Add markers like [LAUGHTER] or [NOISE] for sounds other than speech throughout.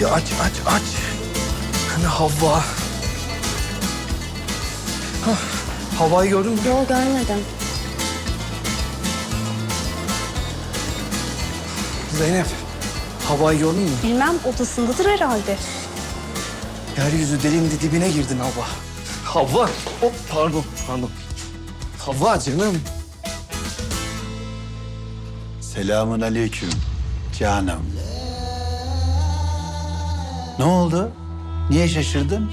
Hadi aç aç aç. Hani Havva. Hah, Havva'yı gördün mü? Yo görmedim. Zeynep. Havva'yı gördün mü? Bilmem odasındadır herhalde. Yeryüzü delindi dibine girdin Havva. Havva. Hop pardon pardon. Havva canım. Selamun aleyküm canım. Ne oldu? Niye şaşırdın?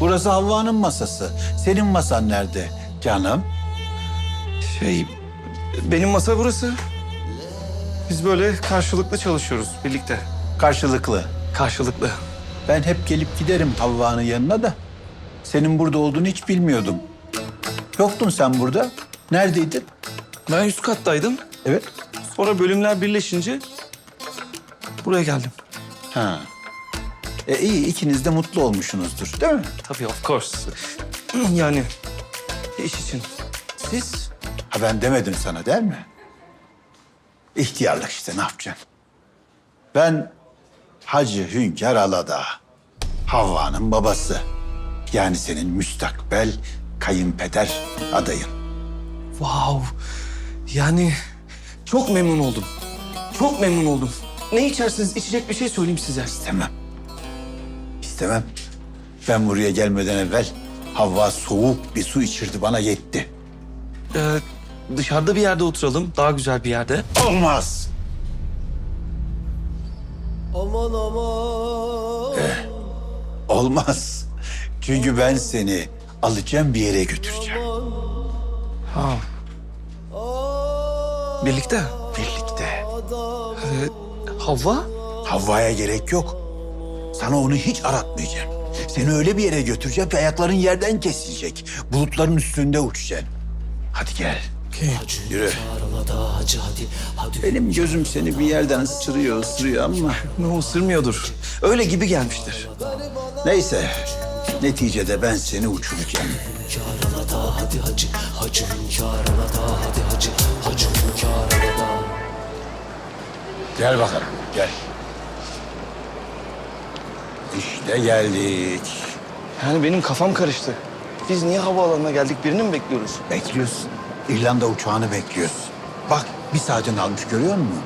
Burası Havva'nın masası. Senin masan nerede canım? Şey benim masa burası. Biz böyle karşılıklı çalışıyoruz birlikte. Karşılıklı. Karşılıklı. Ben hep gelip giderim Havva'nın yanına da. Senin burada olduğunu hiç bilmiyordum. Yoktun sen burada. Neredeydin? Ben üst kattaydım. Evet. Sonra bölümler birleşince buraya geldim. Ha. E iyi ikiniz de mutlu olmuşsunuzdur değil mi? Tabii of course. yani iş için. Siz? Ha ben demedim sana değil mi? İhtiyarlık işte ne yapacaksın? Ben Hacı Hünkar Aladağ. Havva'nın babası. Yani senin müstakbel kayınpeder adayın. Wow. Yani çok memnun oldum. Çok memnun oldum. Ne içersiniz içecek bir şey söyleyeyim size. İstemem. İstemem. Ben buraya gelmeden evvel Havva soğuk bir su içirdi bana yetti. Ee, dışarıda bir yerde oturalım. Daha güzel bir yerde. Olmaz. Aman aman. Olmaz. Çünkü ben seni alacağım bir yere götüreceğim. Ha. Birlikte. Birlikte. Ee, Havva? Havva'ya gerek yok. Sana onu hiç aratmayacağım. Seni öyle bir yere götüreceğim ki ayakların yerden kesilecek. Bulutların üstünde uçacaksın. Hadi gel. Yürü. Aralada hacı hadi. Hadi. Benim gözüm seni bir yerden ısırıyor, ısırıyor ama... Ne ısırmıyordur. Öyle gibi gelmiştir. Neyse. Neticede ben seni uçuracağım. Hacı. Hacı hünkâralada hadi hacı. Hacı hünkâralada. Gel bakalım, gel. İşte geldik. Yani benim kafam karıştı. Biz niye havaalanına geldik? Birini mi bekliyoruz? Bekliyorsun. İrlanda uçağını bekliyorsun. Bak bir saatini almış görüyor musun?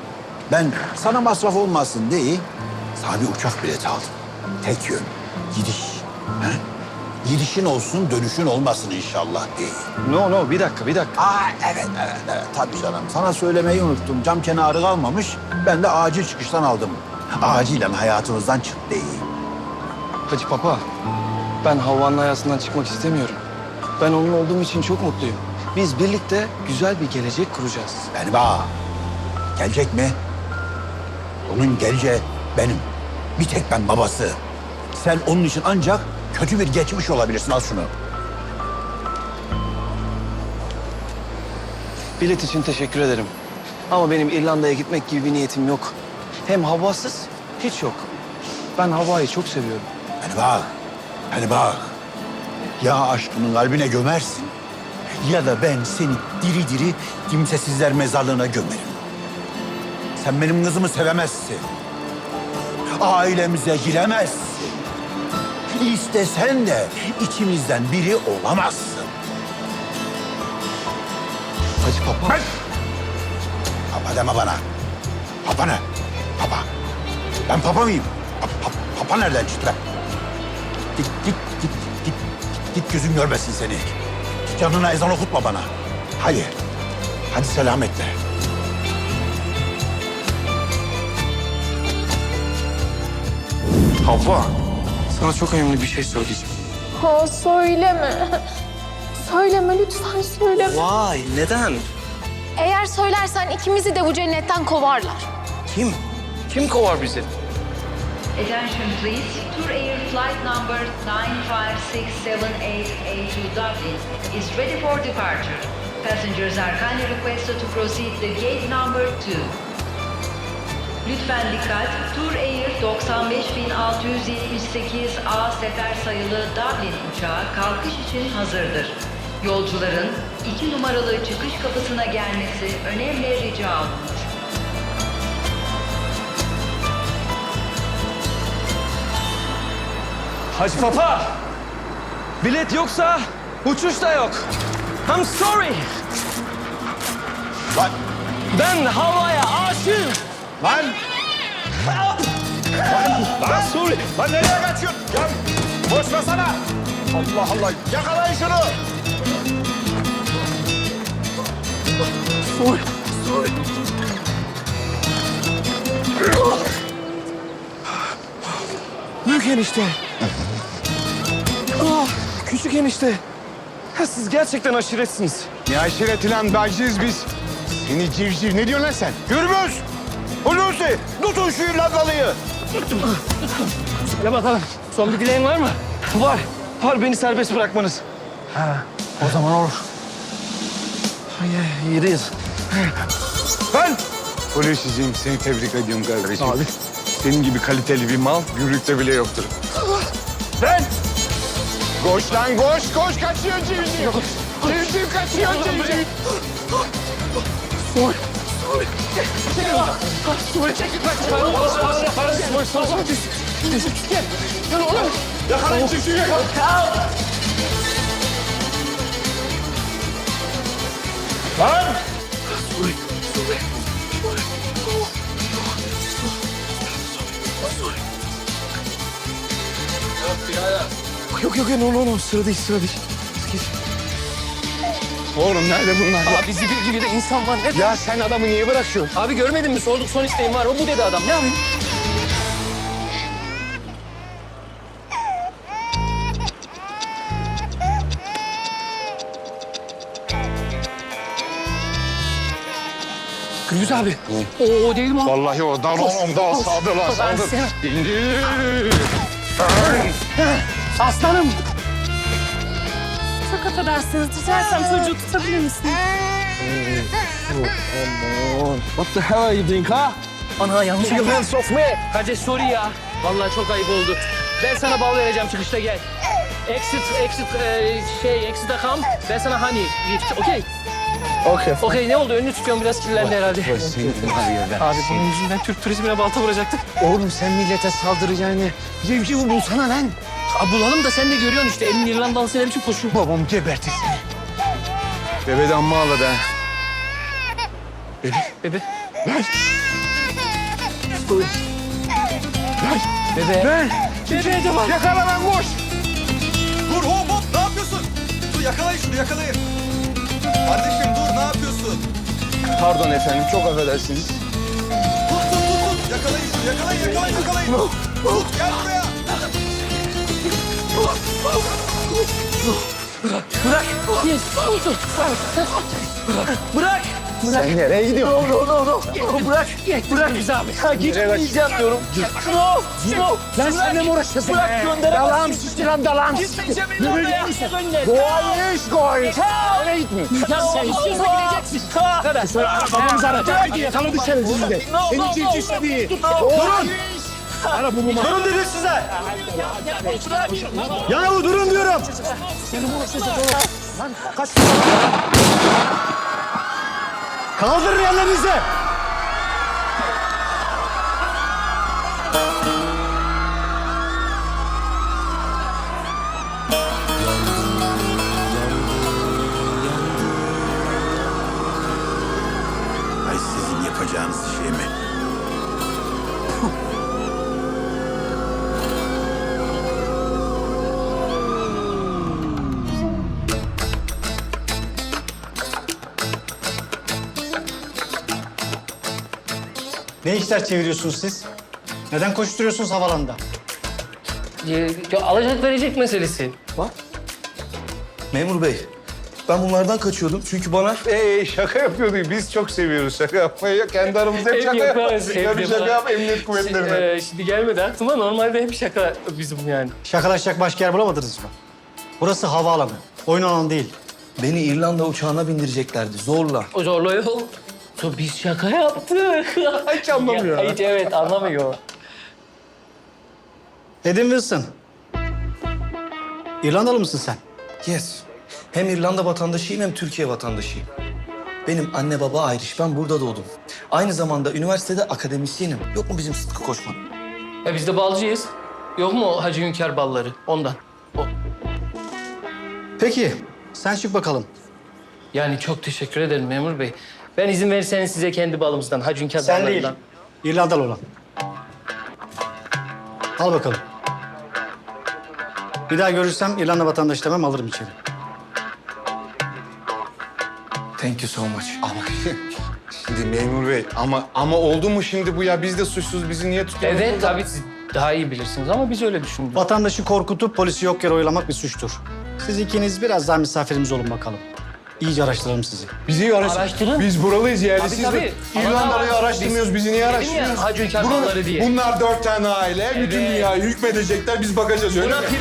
Ben sana masraf olmasın diye sana bir uçak bileti aldım. Tek yön, gidiş. He? Gidişin olsun, dönüşün olmasın inşallah diye. No no bir dakika bir dakika. Aa evet, evet, evet. Tabii canım. Sana söylemeyi unuttum. Cam kenarı kalmamış. Ben de acil çıkıştan aldım. Acilen hayatımızdan çık diye. Hacı Papa, ben Havva'nın hayatından çıkmak istemiyorum. Ben onun olduğum için çok mutluyum. Biz birlikte güzel bir gelecek kuracağız. Beni bak. Gelecek mi? Onun geleceği benim. Bir tek ben babası. Sen onun için ancak kötü bir geçmiş olabilirsin. Al şunu. Bilet için teşekkür ederim. Ama benim İrlanda'ya gitmek gibi bir niyetim yok. Hem Havva'sız hiç yok. Ben Havva'yı çok seviyorum. Beni bak. Beni bak. Ya aşkının kalbine gömersin ya da ben seni diri diri kimsesizler mezarlığına gömerim. Sen benim kızımı sevemezsin. Ailemize giremezsin. İstesen de içimizden biri olamazsın. Hacı Papa. Papa deme bana. Papa ne? Papa. Ben papa mıyım? Pa- pa- papa nereden çıktı? be? Git, git, git, git, git, git gözüm görmesin seni. Canına ezan okutma bana. Hadi. Hadi selametle. Havva, sana çok önemli bir şey söyleyeceğim. Ha söyleme. Söyleme lütfen söyleme. Vay, neden? Eğer söylersen ikimizi de bu cennetten kovarlar. Kim? Kim kovar bizi? Attention please. Tour Air flight number 95678A to Dublin is ready for departure. Passengers are kindly requested to proceed to gate number 2. Lütfen dikkat. Tour Air 95678A sefer sayılı Dublin uçağı kalkış için hazırdır. Yolcuların 2 numaralı çıkış kapısına gelmesi önemli rica olunur. Hacı Papa. Bilet yoksa uçuş da yok. I'm sorry. Lan! Ben havaya aşığım. Lan! Lan sorry. Lan nereye kaçıyorsun? Ya boşlasana. Allah Allah. Yakalayın şunu. Sorry. Sorry. Büyük enişte. Ah, küçük enişte. Ha, siz gerçekten aşiretsiniz. Ne aşireti lan baciz biz. Seni civciv ne diyorsun lan sen? Gürbüz! Hulusi! Tutun şu İrlandalıyı. Söyle bakalım. Son bir dileğin var mı? Var. Var beni serbest bırakmanız. Ha, o zaman olur. Yeriyiz. Ben! Hulusi'ciğim seni tebrik ediyorum kardeşim. Abi. Senin gibi kaliteli bir mal gümrükte bile yoktur. Ben! Koş lan koş koş kaçıyor civciv. Civciv kaçıyor civciv. Yakalayın civcivi. Lan! Yok yok yok no no no sıra değil sıra değil. Oğlum nerede bunlar? ya? Abi zibil gibi de insan var. Ne? Ya sen adamı niye bırakıyorsun? Abi görmedin mi? Sorduk son isteğim var. O bu dedi adam. Ne yapayım? Abi. O, o değil mi o? Vallahi o dal oğlum dal saldır lan saldır. İndir. Aslanım. Çok affedersiniz. Rica çocuğu tutabilir misiniz? What the hell are you doing ha? Ana yanlış your hands off me. Hadi sorry ya. Vallahi çok ayıp oldu. Ben sana bal vereceğim çıkışta gel. Exit, exit, e, şey, exit'e kam. Ben sana honey gift, okey? Okay. Okey, ne oldu? Önünü tutuyorum, biraz kirlendi herhalde. Abi bunun yüzünden Türk turizmine balta vuracaktık. Oğlum sen millete saldıracağını civcivi bulsana lan. Abi bulalım da sen de görüyorsun işte. Elin İrlandalısı ne biçim koşuyor. Babam gebertir seni. Bebeden amma ağladı ha. Bebe. Bebe. Bebe de var. Yakala lan koş. Dur hop hop ne yapıyorsun? Dur yakalayın şunu yakalayın. Kardeşim dur ne yapıyorsun? Pardon efendim çok affedersiniz. Tut tut tut tut. Yakalayın şunu yakalayın yakalayın yakalayın. Tut gel buraya. Bırak. Sen nereye gidiyorsun? No, no, no. Bırak. Bırak bizi abi. Ha, gitmeyeceğim diyorum. No, no. Lan seninle mi uğraşıyorsun? Bırak gönderemezsin. Dalan sus lan dalan. Gitmeyeceğim İrlanda'ya. Gönder. Goy iş goy. Nereye gitme? Ya sen istiyorsan gideceksin. Kadar. Babamız aradı. Yakaladı seni dizide. Seni civciv istedi. Durun. Durun dedim size. Yahu durun diyorum. Kaldırın ellerinizi. Ay sizin yapacağınız şey mi? Ne işler çeviriyorsunuz siz? Neden koşturuyorsunuz havalanda? Ya, ya alacak verecek meselesi. Memur bey. Ben bunlardan kaçıyordum çünkü bana Ee şaka yapıyorduk. Biz çok seviyoruz şaka yapmayı. Kendi aramızda hep şaka yaparız. Ya bir şaka yap emniyet kuvvetlerine. Ee, şimdi gelmedi aklıma. Normalde hep şaka bizim yani. Şakalaşacak başka yer bulamadınız mı? Burası havaalanı. Oyun alanı değil. beni İrlanda uçağına bindireceklerdi zorla. O zorla yok. So, biz şaka yaptık. [LAUGHS] Hiç anlamıyor. Ya, hiç evet anlamıyor. Edim Wilson. İrlandalı mısın sen? Yes. Hem İrlanda vatandaşıyım hem Türkiye vatandaşıyım. Benim anne baba Irish. Ben burada doğdum. Aynı zamanda üniversitede akademisyenim. Yok mu bizim Sıtkı Koçman? E biz de balcıyız. Yok mu o Hacı Hünkar balları? Ondan. O. Peki, sen çık bakalım. Yani çok teşekkür ederim memur bey. Ben izin verirseniz size kendi balımızdan, Hünkar Sen değil, ballarından. İrlandalı olan. Al bakalım. Bir daha görürsem İrlanda vatandaşı demem alırım içeri. Thank you so much. Ama [LAUGHS] şimdi memur bey ama ama oldu mu şimdi bu ya? Biz de suçsuz bizi niye tutuyorsunuz? Evet tabii siz daha iyi bilirsiniz ama biz öyle düşündük. Vatandaşı korkutup polisi yok yere oylamak bir suçtur. Siz ikiniz biraz daha misafirimiz olun bakalım. İyice araştıralım sizi. Bizi iyi araş- Araştırın. Biz buralıyız Tabii, yerlisiyiz. tabii. de İrlandalı'yı biz- araştırmıyoruz. Bizi niye araştırıyoruz? Bunu- balları diye. Bunlar dört tane aile. Bütün Evet. dünyayı hükmedecekler. Biz bakacağız öyle Buna mi? prim...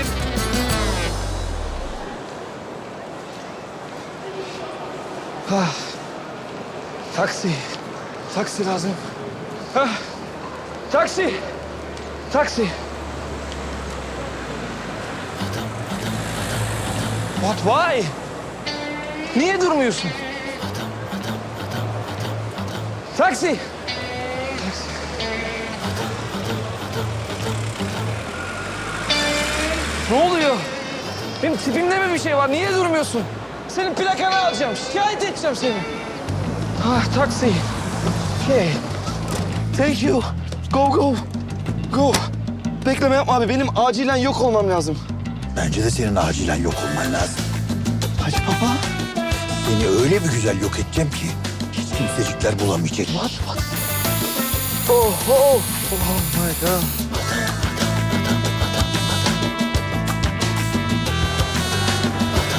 Ah. Taksi. Taksi lazım. Ah. Taksi. Taksi. What? Why? Niye durmuyorsun? Taksi. Taksi. Ne oluyor? Benim tipimde mi bir şey var? Niye durmuyorsun? Senin plakanı alacağım. Şikayet edeceğim seni. Ah taksi. Okay. Thank you. Go go. Go. Bekleme yapma abi. Benim acilen yok olmam lazım. Bence de senin acilen yok olman lazım. Hacı Papa. Seni öyle bir güzel yok edeceğim ki hiç kimsecikler bulamayacak. What? What? Oh, oh. Oh my God.